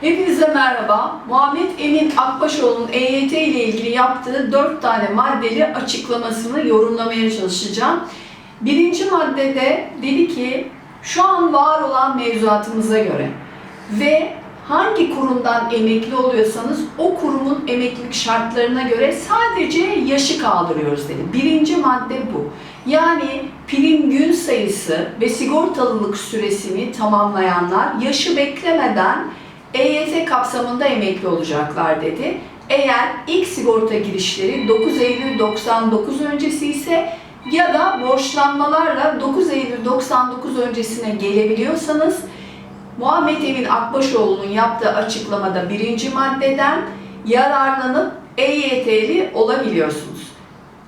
Hepinize merhaba. Muhammed Emin Akbaşoğlu'nun EYT ile ilgili yaptığı 4 tane maddeli açıklamasını yorumlamaya çalışacağım. Birinci maddede dedi ki, şu an var olan mevzuatımıza göre ve hangi kurumdan emekli oluyorsanız o kurumun emeklilik şartlarına göre sadece yaşı kaldırıyoruz dedi. Birinci madde bu. Yani prim gün sayısı ve sigortalılık süresini tamamlayanlar yaşı beklemeden EYT kapsamında emekli olacaklar dedi. Eğer ilk sigorta girişleri 9 Eylül 99 öncesi ise ya da borçlanmalarla 9 Eylül 99 öncesine gelebiliyorsanız Muhammed Emin Akbaşoğlu'nun yaptığı açıklamada birinci maddeden yararlanıp EYT'li olabiliyorsunuz.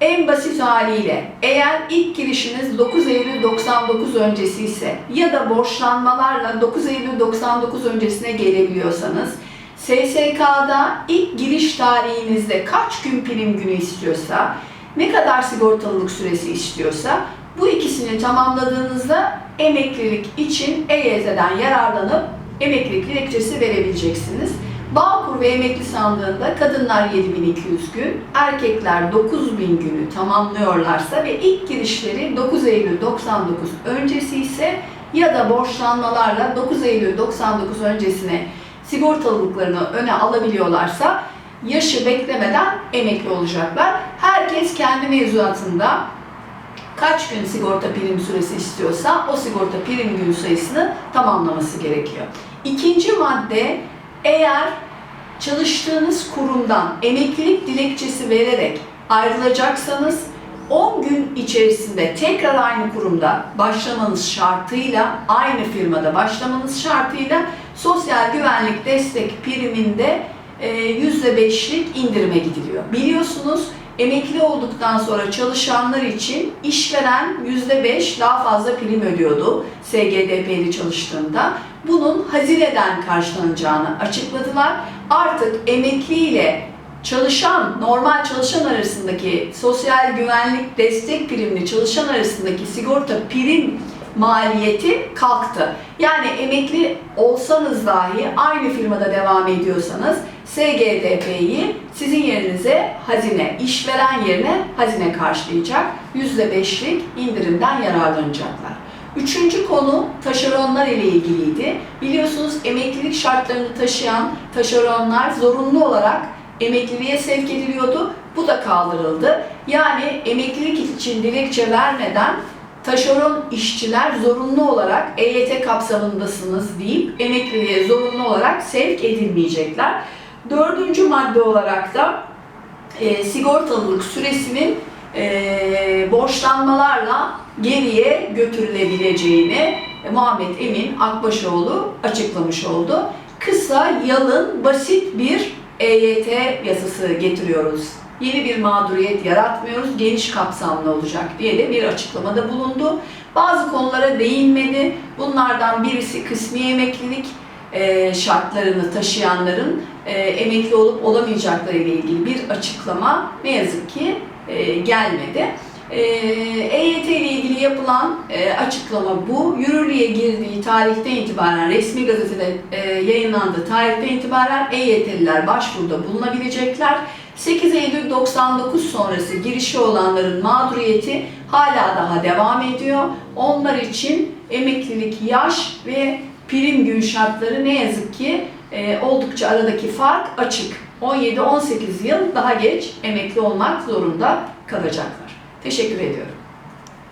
En basit haliyle eğer ilk girişiniz 9 Eylül 99 öncesi ise ya da borçlanmalarla 9 Eylül 99 öncesine gelebiliyorsanız SSK'da ilk giriş tarihinizde kaç gün prim günü istiyorsa, ne kadar sigortalılık süresi istiyorsa bu ikisini tamamladığınızda emeklilik için EYT'den yararlanıp emeklilik dilekçesi verebileceksiniz. Bağkur ve emekli sandığında kadınlar 7200 gün, erkekler 9000 günü tamamlıyorlarsa ve ilk girişleri 9 Eylül 99 öncesi ise ya da borçlanmalarla 9 Eylül 99 öncesine sigortalılıklarını öne alabiliyorlarsa yaşı beklemeden emekli olacaklar. Herkes kendi mevzuatında kaç gün sigorta prim süresi istiyorsa o sigorta prim gün sayısını tamamlaması gerekiyor. İkinci madde eğer çalıştığınız kurumdan emeklilik dilekçesi vererek ayrılacaksanız 10 gün içerisinde tekrar aynı kurumda başlamanız şartıyla, aynı firmada başlamanız şartıyla sosyal güvenlik destek priminde e, %5'lik indirime gidiliyor. Biliyorsunuz emekli olduktan sonra çalışanlar için işveren %5 daha fazla prim ödüyordu SGDP'li çalıştığında. Bunun hazineden karşılanacağını açıkladılar. Artık emekli ile çalışan, normal çalışan arasındaki sosyal güvenlik destek primli çalışan arasındaki sigorta prim maliyeti kalktı. Yani emekli olsanız dahi aynı firmada devam ediyorsanız SGDP'yi sizin yerinize hazine, işveren yerine hazine karşılayacak. %5'lik indirimden yararlanacaklar. Üçüncü konu taşeronlar ile ilgiliydi. Biliyorsunuz emeklilik şartlarını taşıyan taşeronlar zorunlu olarak emekliliğe sevk ediliyordu. Bu da kaldırıldı. Yani emeklilik için dilekçe vermeden taşeron işçiler zorunlu olarak EYT kapsamındasınız deyip emekliliğe zorunlu olarak sevk edilmeyecekler. Dördüncü madde olarak da e, sigortalılık süresinin e, borçlanmalarla geriye götürülebileceğini e, Muhammed Emin Akbaşoğlu açıklamış oldu. Kısa, yalın, basit bir EYT yasası getiriyoruz. Yeni bir mağduriyet yaratmıyoruz, geniş kapsamlı olacak diye de bir açıklamada bulundu. Bazı konulara değinmedi. Bunlardan birisi kısmi emeklilik e, şartlarını taşıyanların e, emekli olup olamayacakları ile ilgili bir açıklama ne yazık ki e, gelmedi. E, EYT ile ilgili yapılan açıklama bu. Yürürlüğe girdiği tarihten itibaren resmi gazetede e, yayınlandığı tarihten itibaren EYT'liler başvuruda bulunabilecekler. 8 Eylül 99 sonrası girişi olanların mağduriyeti hala daha devam ediyor. Onlar için emeklilik yaş ve prim gün şartları ne yazık ki e, oldukça aradaki fark açık. 17-18 yıl daha geç emekli olmak zorunda kalacaklar. Teşekkür ediyorum.